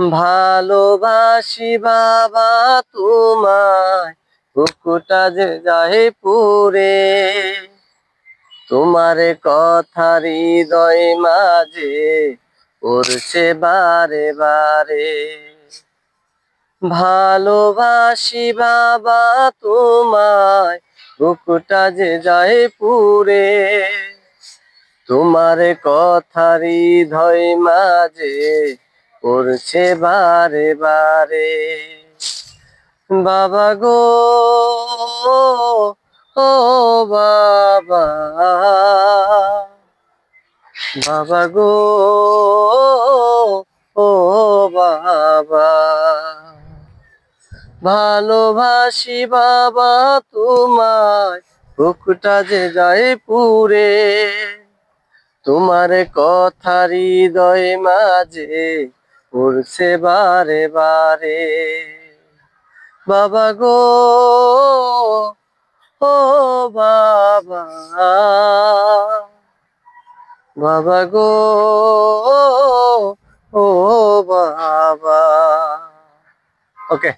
ভালোবাসি বাবা তোমায় বুকুটা যে যায় পুরে তোমার কথা হৃদয় মাঝে পড়ছে বারে বারে। ভালোবাসি বাবা তোমায় বুকুটা যে যায় পুরে তোমার কথা হৃদয় মাঝে পড়ছে বারে বারে। বাবা গো, ও বাবা। বাবা গো, ও বাবা। ভালোবাসি বাবা তোমায়, বুকটা যে যায় পুরে তোমার কথা হৃদয় মাঝে পড়ছে বারে বারে। বাবা গো ও বাবা। বাবা গো ও বাবা। ওকে